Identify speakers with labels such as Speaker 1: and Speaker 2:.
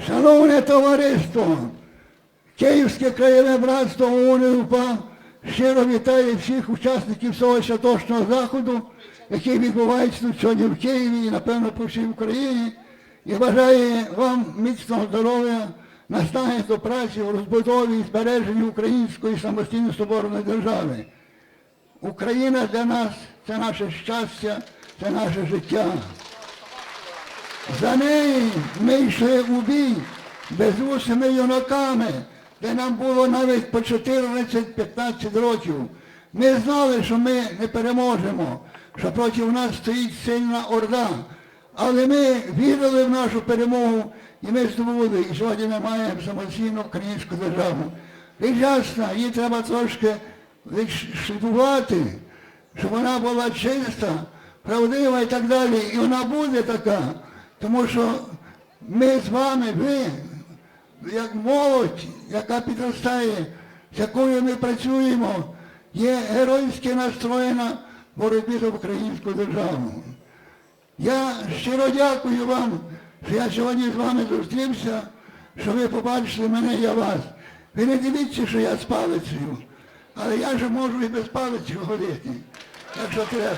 Speaker 1: Шановне товариство, Київське краєве братство ОУН УПА щиро вітає всіх учасників цього святочного заходу, який відбувається тут сьогодні в Києві і, напевно, по всій Україні, і бажає вам міцного здоров'я, наснаги до праці у розбудові і збереженні української самостійно соборної держави. Україна для нас це наше щастя, це наше життя. За неї ми йшли у бій безусими юнаками, де нам було навіть по 14-15 років. Ми знали, що ми не переможемо, що проти нас стоїть сильна орда. Але ми вірили в нашу перемогу і ми здобули. І сьогодні ми маємо самостійну українську державу. І ясно, її треба трошки відшліфувати, щоб вона була чиста, правдива і так далі. І вона буде така. Тому що ми з вами, ви, як молодь, яка підростає, з якою ми працюємо, є геройськи настроєна в боротьбі за українську державу. Я щиро дякую вам, що я сьогодні з вами зустрівся, що ви побачили мене, я вас. Ви не дивіться, що я з палицею, але я ж можу і без палиці ходити, якщо треба.